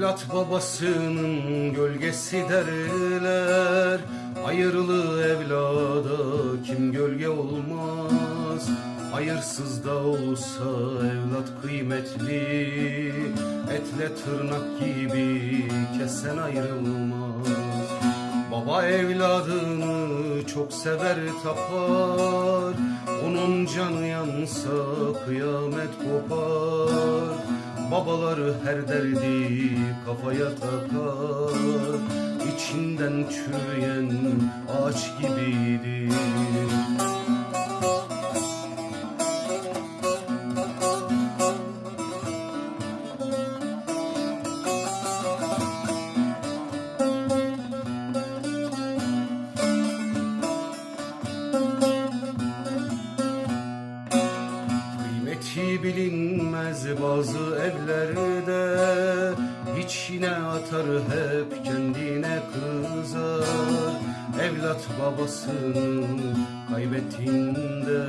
Evlat babasının gölgesi derler. Hayırlı evlada kim gölge olmaz? Hayırsız da olsa evlat kıymetli. Etle tırnak gibi kesen ayrılmaz. Baba evladını çok sever tapar. Onun canı yansa kıyamet kopar Babaları her derdi kafaya takar. İçinden çürüyen ağaç gibiydi. Kıymeti bilinmez bazı evlerde. İçine atar hep kendine kızar. Evlat babasını kaybettiğinde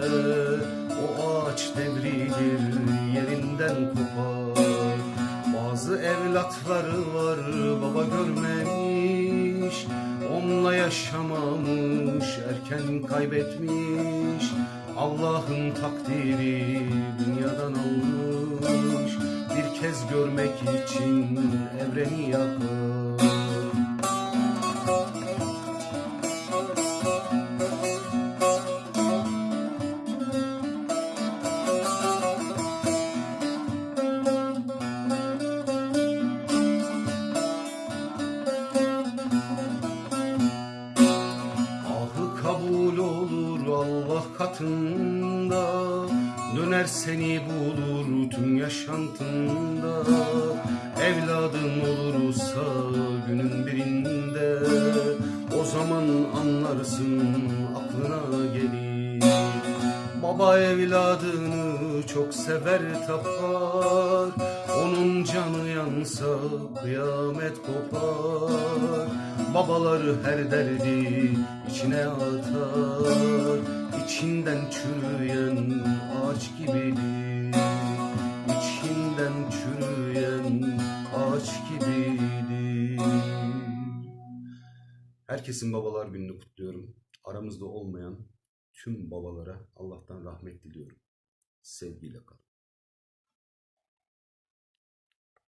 O ağaç devrilir yerinden kopar. Bazı evlatları var baba görmemiş Onunla yaşamamış erken kaybetmiş Allah'ın takdiri dünyadan almış Bir kez görmek için evreni yakar olur Allah katında. Döner seni bulur tüm yaşantında. Evladın olursa günün birinde. O zaman anlarsın aklına gelir. Baba evladını çok sever tapar Onun canı yansa kıyamet kopar Babaları her derdi içine atar İçinden çürüyen ağaç gibidir İçinden çürüyen ağaç gibidir Herkesin babalar gününü kutluyorum. Aramızda olmayan tüm babalara Allah'tan rahmet diliyorum. Sevgiyle kalın.